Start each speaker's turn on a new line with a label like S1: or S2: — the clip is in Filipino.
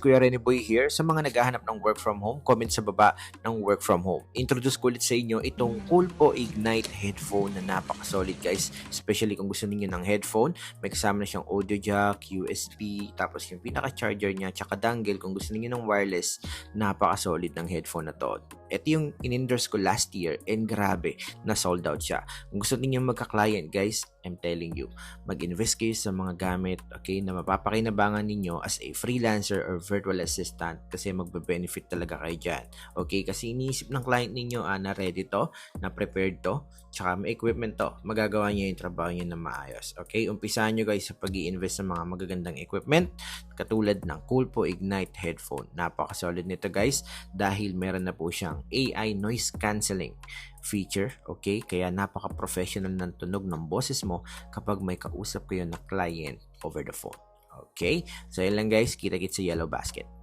S1: Kuya Rene Boy here. Sa mga naghahanap ng work from home, comment sa baba ng work from home. Introduce ko ulit sa inyo itong Coolpo Ignite headphone na napaka-solid guys. Especially kung gusto niyo ng headphone, may kasama na siyang audio jack, USB, tapos yung pinaka-charger niya, tsaka dangle kung gusto niyo ng wireless, napaka-solid ng headphone na to. Ito yung in-endorse ko last year and grabe, na sold out siya. Kung gusto niyo magka-client guys, I'm telling you, mag-invest kayo sa mga gamit, okay, na mapapakinabangan ninyo as a freelancer or virtual assistant kasi magbe-benefit talaga kayo dyan. Okay, kasi iniisip ng client ninyo ah, na ready to, na prepared to, tsaka may equipment to, magagawa niyo yung trabaho niyo na maayos. Okay, umpisahan nyo guys sa pag invest sa mga magagandang equipment katulad ng Coolpo Ignite headphone. Napaka-solid nito guys dahil meron na po siyang AI noise cancelling feature, okay? Kaya napaka-professional ng tunog ng boses mo kapag may kausap kayo na client over the phone. Okay? So, yun lang guys. Kita-kits sa Yellow Basket.